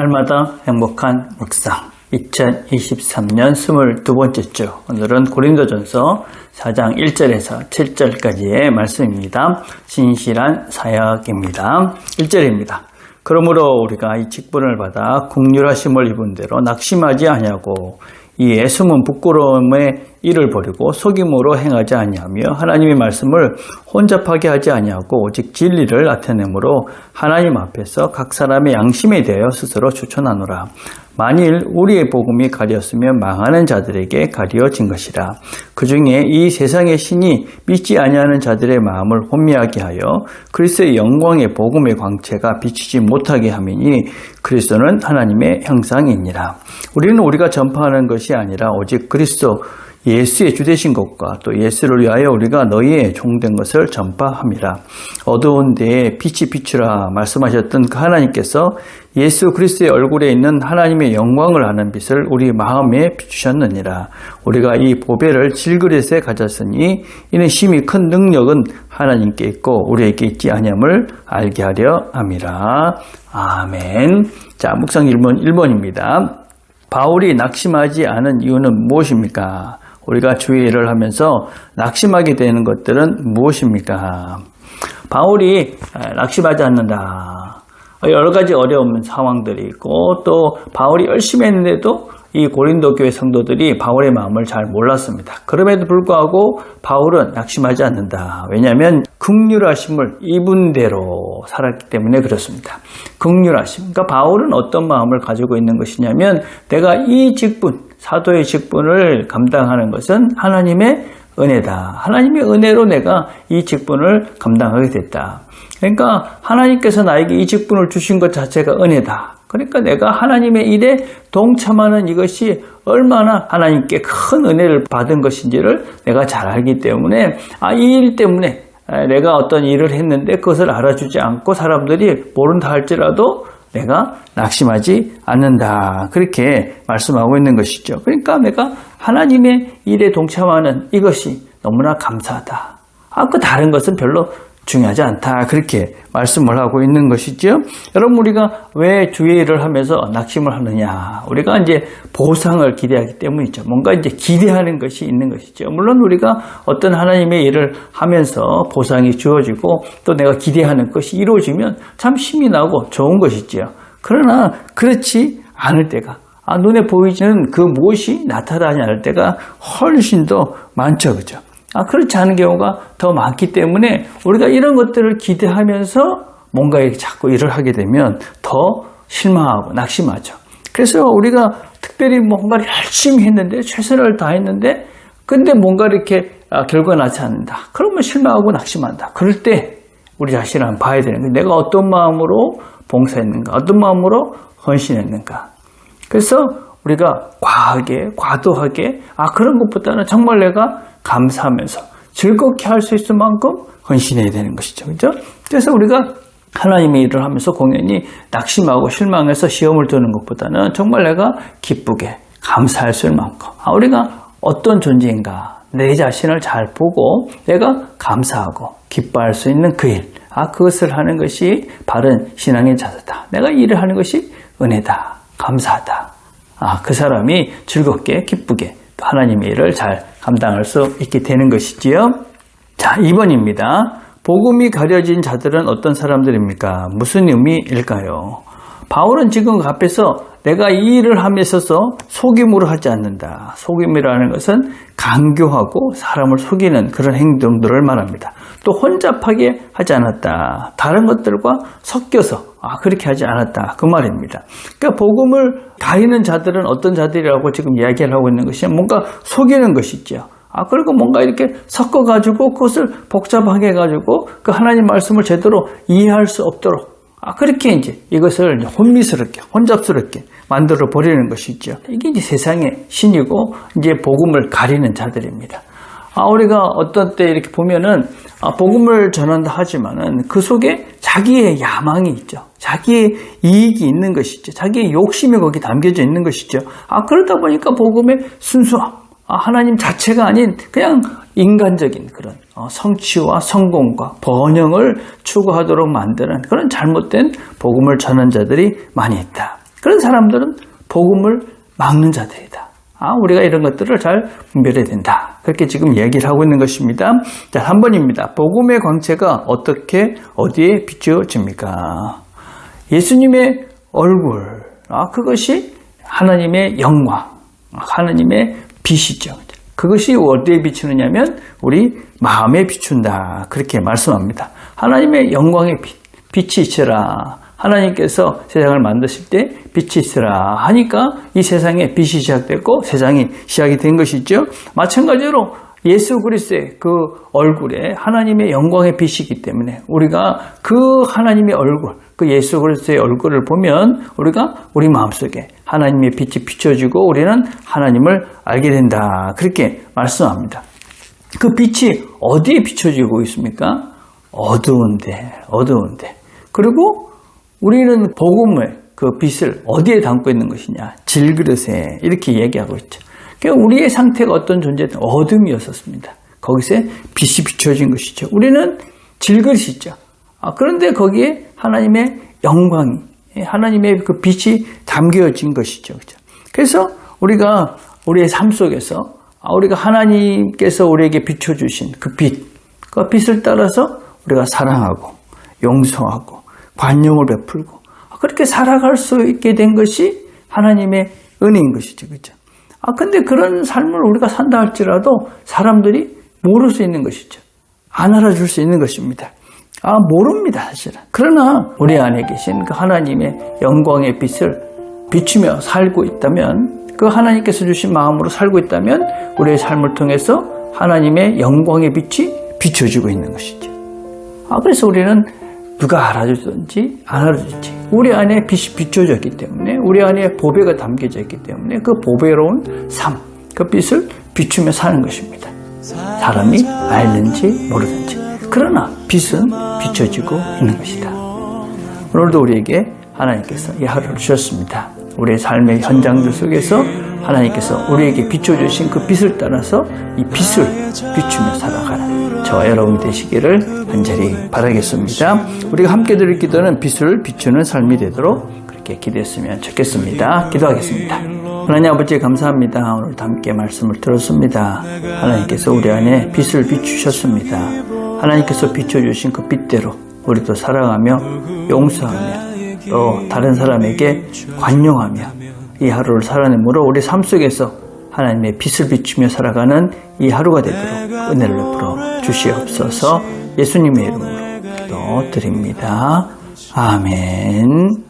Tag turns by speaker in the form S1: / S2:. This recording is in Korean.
S1: 날마다 행복한 묵상 2023년 22번째 주 오늘은 고린도전서 4장 1절에서 7절까지의 말씀입니다. 진실한 사역입니다. 1절입니다. 그러므로 우리가 이 직분을 받아 국률하심을 입은 대로 낙심하지 아니하고 이 애숨은 부끄러움의 일을 버리고 속임으로 행하지 아니하며 하나님의 말씀을 혼잡하게 하지 아니하고 오직 진리를 나타내므로 하나님 앞에서 각 사람의 양심에 대하여 스스로 추천하노라. 만일 우리의 복음이 가렸으면 망하는 자들에게 가려진 것이라. 그 중에 이 세상의 신이 믿지 아니하는 자들의 마음을 혼미하게 하여 그리스도의 영광의 복음의 광채가 비치지 못하게 함이니 그리스도는 하나님의 형상이니라. 우리는 우리가 전파하는 것이 아니라 오직 그리스도 예수의 주되신 것과 또 예수를 위하여 우리가 너희의 종된 것을 전파함이라. 어두운 데에 빛이 비추라 말씀하셨던 그 하나님께서 예수 그리스도의 얼굴에 있는 하나님의 영광을 아는 빛을 우리 마음에 비추셨느니라. 우리가 이 보배를 질그릇에 가졌으니 이는 심히 큰 능력은 하나님께 있고 우리에게 있지 아니함을 알게 하려 함이라. 아멘. 자, 묵상 1번 1번입니다. 바울이 낙심하지 않은 이유는 무엇입니까? 우리가 주의 일을 하면서 낙심하게 되는 것들은 무엇입니까? 바울이 낙심하지 않는다. 여러 가지 어려운 상황들이 있고 또 바울이 열심히 했는데도 이 고린도 교회 성도들이 바울의 마음을 잘 몰랐습니다. 그럼에도 불구하고 바울은 낙심하지 않는다. 왜냐하면 극률하심을 입은 대로 살았기 때문에 그렇습니다. 극률하심. 그러니까 바울은 어떤 마음을 가지고 있는 것이냐면 내가 이 직분, 사도의 직분을 감당하는 것은 하나님의 은혜다. 하나님의 은혜로 내가 이 직분을 감당하게 됐다. 그러니까 하나님께서 나에게 이 직분을 주신 것 자체가 은혜다. 그러니까 내가 하나님의 일에 동참하는 이것이 얼마나 하나님께 큰 은혜를 받은 것인지를 내가 잘 알기 때문에 아, 이 일 때문에 내가 어떤 일을 했는데 그것을 알아주지 않고 사람들이 모른다 할지라도 내가 낙심하지 않는다. 그렇게 말씀하고 있는 것이죠. 그러니까 내가 하나님의 일에 동참하는 이것이 너무나 감사하다. 아, 그 다른 것은 별로 중요하지 않다. 그렇게 말씀을 하고 있는 것이죠. 여러분, 우리가 왜 주의 일을 하면서 낙심을 하느냐. 우리가 이제 보상을 기대하기 때문이죠. 뭔가 이제 기대하는 것이 있는 것이죠. 물론 우리가 어떤 하나님의 일을 하면서 보상이 주어지고 또 내가 기대하는 것이 이루어지면 참 힘이 나고 좋은 것이지요. 그러나 그렇지 않을 때가 아, 눈에 보이지는 그 무엇이 나타나지 않을 때가 훨씬 더 많죠. 그죠? 아, 그렇지 않은 경우가 더 많기 때문에 우리가 이런 것들을 기대하면서 뭔가 자꾸 일을 하게 되면 더 실망하고 낙심하죠. 그래서 우리가 특별히 뭔가를 열심히 했는데 최선을 다했는데 근데 뭔가 이렇게 아, 결과가 나지 않는다. 그러면 실망하고 낙심한다. 그럴 때 우리 자신을 봐야 되는 거예요. 내가 어떤 마음으로 봉사했는가, 어떤 마음으로 헌신했는가. 그래서 우리가 과하게, 과도하게, 아, 그런 것보다는 정말 내가 감사하면서 즐겁게 할 수 있을 만큼 헌신해야 되는 것이죠. 그죠? 그래서 우리가 하나님의 일을 하면서 공연히 낙심하고 실망해서 시험을 두는 것보다는 정말 내가 기쁘게 감사할 수 있을 만큼 아, 우리가 어떤 존재인가 내 자신을 잘 보고 내가 감사하고 기뻐할 수 있는 그 일. 아, 그것을 하는 것이 바른 신앙의 자세다. 내가 일을 하는 것이 은혜다. 감사하다. 아, 그 사람이 즐겁게 기쁘게 또 하나님의 일을 잘 감당할 수 있게 되는 것이지요. 자, 2번입니다. 복음이 가려진 자들은 어떤 사람들입니까? 무슨 의미일까요? 바울은 지금 앞에서 내가 이 일을 함에 있어서 속임으로 하지 않는다. 속임이라는 것은 강교하고 사람을 속이는 그런 행동들을 말합니다. 또 혼잡하게 하지 않았다. 다른 것들과 섞여서 아 그렇게 하지 않았다. 그 말입니다. 그러니까 복음을 가리는 자들은 어떤 자들이라고 지금 이야기를 하고 있는 것이 뭔가 속이는 것이죠. 아, 그리고 뭔가 이렇게 섞어가지고 그것을 복잡하게 해가지고 그 하나님 말씀을 제대로 이해할 수 없도록 아, 그렇게 이제 이것을 혼미스럽게, 혼잡스럽게 만들어 버리는 것이죠. 이게 이제 세상의 신이고, 이제 복음을 가리는 자들입니다. 아, 우리가 어떤 때 이렇게 보면은, 아, 복음을 전한다 하지만은 그 속에 자기의 야망이 있죠. 자기의 이익이 있는 것이죠. 자기의 욕심이 거기 담겨져 있는 것이죠. 아, 그러다 보니까 복음의 순수함, 아, 하나님 자체가 아닌 그냥 인간적인 그런 어, 성취와 성공과 번영을 추구하도록 만드는 그런 잘못된 복음을 전한 자들이 많이 있다. 그런 사람들은 복음을 막는 자들이다. 아, 우리가 이런 것들을 잘 분별해야 된다. 그렇게 지금 얘기를 하고 있는 것입니다. 자, 3번입니다. 복음의 광채가 어떻게, 어디에 비추어집니까? 예수님의 얼굴, 아, 그것이 하나님의 영광, 하나님의 빛이죠. 그것이 어디에 비추느냐면 우리 마음에 비춘다. 그렇게 말씀합니다. 하나님의 영광의 빛, 빛이 있으라. 하나님께서 세상을 만드실 때 빛이 있으라 하니까 이 세상에 빛이 시작됐고 세상이 시작이 된 것이죠. 마찬가지로 예수 그리스도의 그 얼굴에 하나님의 영광의 빛이기 때문에 우리가 그 하나님의 얼굴, 그 예수 그리스도의 얼굴을 보면 우리가 우리 마음속에 하나님의 빛이 비춰지고 우리는 하나님을 알게 된다. 그렇게 말씀합니다. 그 빛이 어디에 비춰지고 있습니까? 어두운데, 어두운데. 그리고 우리는 복음의 그 빛을 어디에 담고 있는 것이냐? 질그릇에 이렇게 얘기하고 있죠. 그러니까 우리의 상태가 어떤 존재든 어둠이었었습니다. 거기서 빛이 비춰진 것이죠. 우리는 질그릇이죠. 아, 그런데 거기에 하나님의 영광이, 하나님의 그 빛이 담겨진 것이죠. 그죠? 그래서 우리가 우리의 삶 속에서 아, 우리가 하나님께서 우리에게 비춰주신 그 빛, 그 빛을 따라서 우리가 사랑하고 용서하고 관용을 베풀고 그렇게 살아갈 수 있게 된 것이 하나님의 은혜인 것이죠. 그죠? 아, 근데 그런 삶을 우리가 산다 할지라도 사람들이 모를 수 있는 것이죠. 안 알아줄 수 있는 것입니다. 아, 모릅니다, 사실은. 그러나 우리 안에 계신 그 하나님의 영광의 빛을 비추며 살고 있다면, 그 하나님께서 주신 마음으로 살고 있다면, 우리의 삶을 통해서 하나님의 영광의 빛이 비춰지고 있는 것이죠. 아, 그래서 우리는 누가 알아주든지 안 알아주든지 우리 안에 빛이 비춰져 있기 때문에 우리 안에 보배가 담겨져 있기 때문에 그 보배로운 삶, 그 빛을 비추며 사는 것입니다. 사람이 알는지 모르든지 그러나 빛은 비춰지고 있는 것이다. 오늘도 우리에게 하나님께서 이 하루를 주셨습니다. 우리의 삶의 현장들 속에서 하나님께서 우리에게 비춰주신 그 빛을 따라서 이 빛을 비추며 살아가는 저 여러분 되시기를 간절히 바라겠습니다. 우리가 함께 드릴 기도는 빛을 비추는 삶이 되도록 그렇게 기도했으면 좋겠습니다. 기도하겠습니다. 하나님 아버지 감사합니다. 오늘도 함께 말씀을 들었습니다. 하나님께서 우리 안에 빛을 비추셨습니다. 하나님께서 비춰주신 그 빛대로 우리도 살아가며 용서하며 또 다른 사람에게 관용하며 이 하루를 살아내므로 우리 삶 속에서 하나님의 빛을 비추며 살아가는 이 하루가 되도록 은혜를 베풀어 주시옵소서 예수님의 이름으로 기도드립니다. 아멘.